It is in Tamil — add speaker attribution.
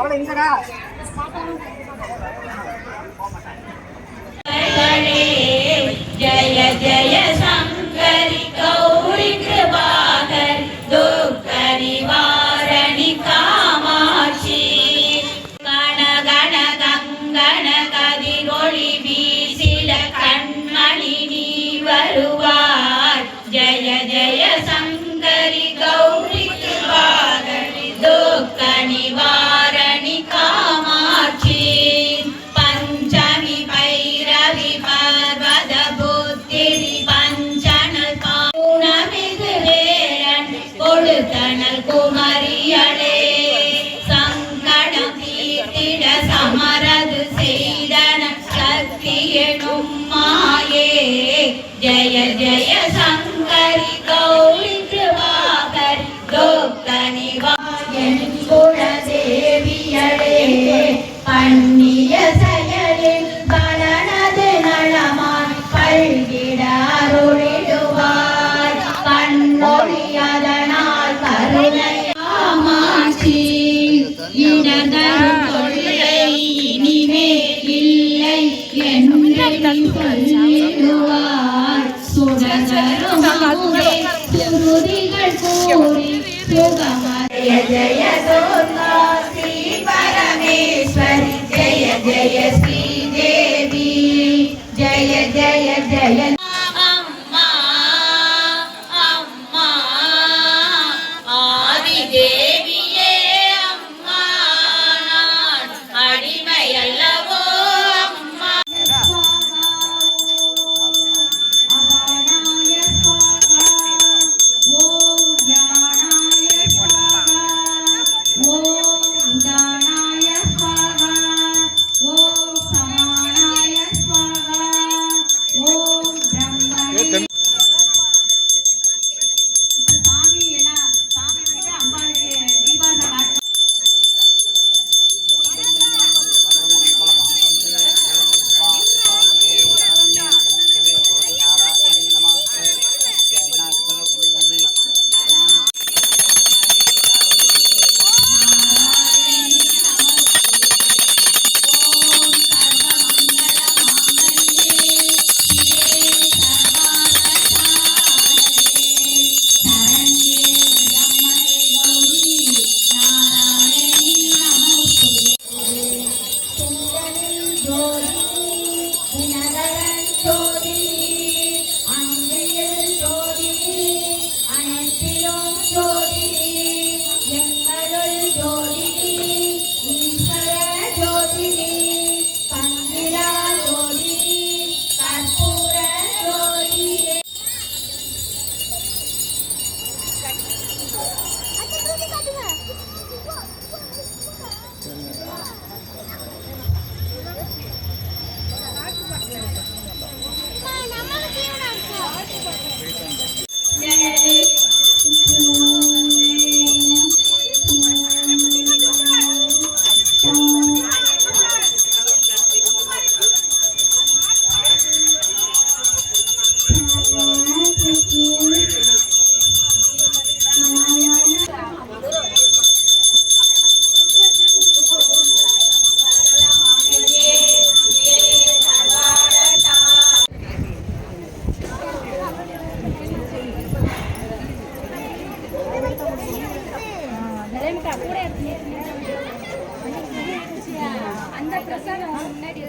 Speaker 1: அவளை இங்கடா. ஜய ஜய சங்கரி கௌரிக்கு பாகர் துக்க நிவாரணி காமாட்சி. கணகண கங்கண கதிரொளி வீசில கண்மணி நீ வருவார் ஜய ஜய சங்கரி തണൽ കുമറിയളേ സങ്കടം തീർത്തിട സമരത് ചെയ്തന ശക്തിയണും മായേ. ജയ ജയ ശങ്കരി ഗൗരി You. கற்பூர Yeah. முன்னாடி